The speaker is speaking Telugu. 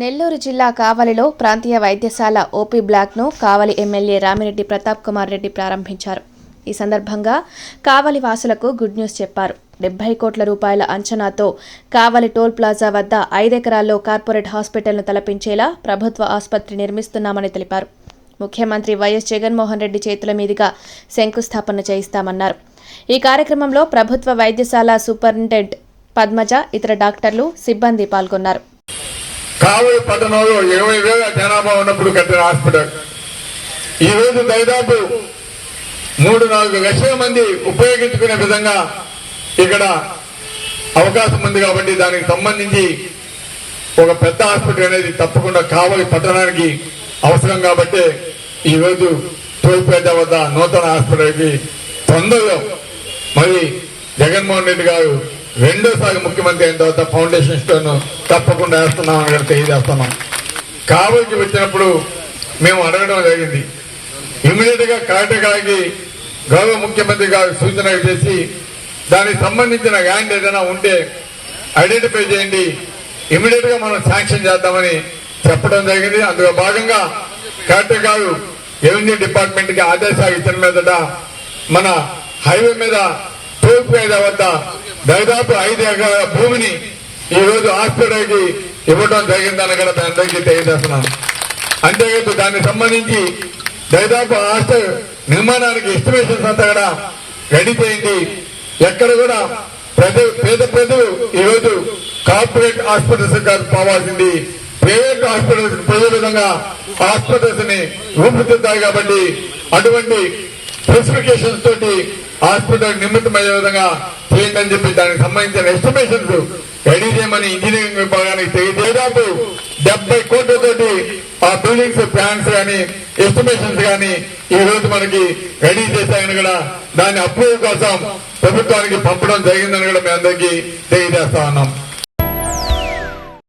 నెల్లూరు జిల్లా కావలిలో ప్రాంతీయ వైద్యశాల ఓపీ బ్లాక్ను కావలి ఎమ్మెల్యే రామిరెడ్డి ప్రతాప్ కుమార్ రెడ్డి ప్రారంభించారు. ఈ సందర్భంగా కావలి వాసులకు గుడ్ న్యూస్ చెప్పారు. డెబ్బై కోట్ల రూపాయల అంచనాతో కావలి టోల్ ప్లాజా వద్ద ఐదెకరాల్లో కార్పొరేట్ హాస్పిటల్ను తలపించేలా ప్రభుత్వ ఆసుపత్రి నిర్మిస్తున్నామని తెలిపారు. ముఖ్యమంత్రి వైఎస్ జగన్మోహన్ రెడ్డి చేతుల మీదుగా శంకుస్థాపన చేయిస్తామన్నారు. ఈ కార్యక్రమంలో ప్రభుత్వ వైద్యశాల సూపరింటెండెంట్ పద్మజ ఇతర డాక్టర్లు సిబ్బంది పాల్గొన్నారు. కావలి పట్టణంలో ఇరవై వేల జనాభా ఉన్నప్పుడు కట్టిన హాస్పిటల్. ఈ రోజు దాదాపు మూడు నాలుగు లక్షల మంది ఉపయోగించుకునే విధంగా ఇక్కడ అవకాశం ఉంది కాబట్టి దానికి సంబంధించి ఒక పెద్ద హాస్పిటల్ అనేది తప్పకుండా కావలి పట్టణానికి అవసరం కాబట్టి ఈ రోజు తోల్పేట వద్ద నూతన హాస్పిటల్కి తొందరలో మరి జగన్మోహన్ రెడ్డి గారు రెండోసారి ముఖ్యమంత్రి అయిన తర్వాత ఫౌండేషన్ స్టోన్ తప్పకుండా వేస్తున్నాం అని తెలియజేస్తున్నాం. కావలికి వచ్చినప్పుడు మేము అడగడం జరిగింది. ఇమీడియట్గా కలెక్టర్కి గౌరవ ముఖ్యమంత్రి గారు సూచన చేసి దానికి సంబంధించిన ల్యాండ్ ఏదైనా ఉంటే ఐడెంటిఫై చేయండి. ఇమీడియట్గా మనం శాంక్షన్ చేద్దామని చెప్పడం జరిగింది. అందులో భాగంగా కలెక్టర్ గారు రెవెన్యూ డిపార్ట్మెంట్కి ఆదేశాలు ఇచ్చిన మీదట మన హైవే మీద టోల్ ప్లాజా వద్ద దాదాపు ఐదు ఎకరాల భూమిని ఈ రోజు హాస్పిటల్కి ఇవ్వడం జరిగిందని కూడా మీ అందరికీ తెలియజేస్తున్నాను. అంతేకాదు దానికి సంబంధించి దాదాపు హాస్టల్ నిర్మాణానికి ఎస్టిమేషన్స్ అంతా కూడా రెడీ చేయండి. ఎక్కడ కూడా ప్రజలు పేద ప్రజలు ఈ రోజు కార్పొరేట్ హాస్పిటల్స్ కాదు పోవాల్సింది. ప్రైవేట్ హాస్పిటల్స్ పోయే విధంగా హాస్పిటల్స్ని రూపుదిద్దాలి కాబట్టి అటువంటి స్పెసిఫికేషన్స్ తోటి హాస్పిటల్ నిమిత్తమయ్యే విధంగా చేయండి చెప్పి దానికి సంబంధించిన ఎస్టిమేషన్స్ రెడీ చేయమని ఇంజనీరింగ్ విభాగానికి తెలియజేదాపు డెబ్బై కోట్లతోటి ఆ బిల్డింగ్స్ ప్లాన్స్ కానీ ఎస్టిమేషన్స్ కానీ ఈ రోజు మనకి రెడీ చేశాయని కూడా దాని అప్రూవ్ కోసం ప్రభుత్వానికి పంపడం జరిగిందని కూడా మీ అందరికీ తెలియజేస్తా ఉన్నాం.